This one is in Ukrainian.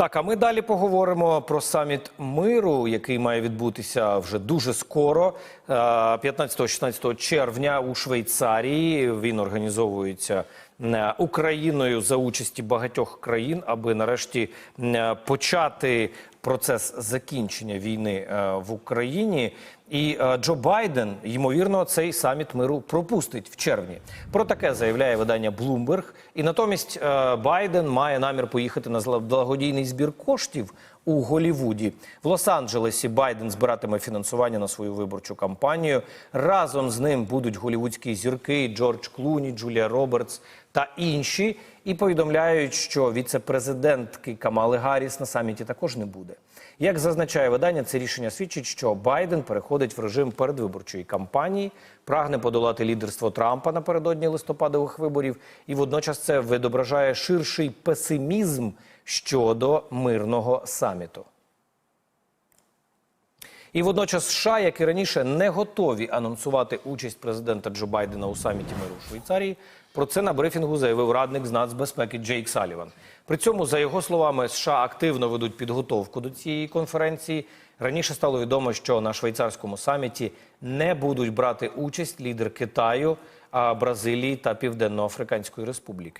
Так, а ми далі поговоримо про саміт миру, який має відбутися вже дуже скоро, е, 15-16 червня у Швейцарії. Він організовується е, Україною за участі багатьох країн, аби нарешті е, почати процес закінчення війни е, в Україні. І е, Джо Байден, ймовірно, цей саміт миру пропустить в червні. Про таке заявляє видання Bloomberg. І натомість е, Байден має намір поїхати на благодійний збір коштів у Голівуді. В Лос-Анджелесі Байден збиратиме фінансування на свою виборчу кампанію. Разом з ним будуть голівудські зірки Джордж Клуні, Джулія Робертс та інші. І повідомляють, що віце-президентки Камали Гарріс на саміті також не буде. Як зазначає видання, це рішення свідчить, що Байден переходить в режим передвиборчої кампанії, прагне подолати лідерство Трампа напередодні листопадових виборів, і водночас це відображає ширший песимізм щодо мирного саміту. І водночас США, як і раніше, не готові анонсувати участь президента Джо Байдена у саміті миру у Швейцарії. Про це на брифінгу заявив радник з нацбезпеки Джейк Саліван. При цьому, за його словами, США активно ведуть підготовку до цієї конференції. Раніше стало відомо, що на швейцарському саміті не будуть брати участь лідер Китаю, Бразилії та Південно-Африканської Республіки.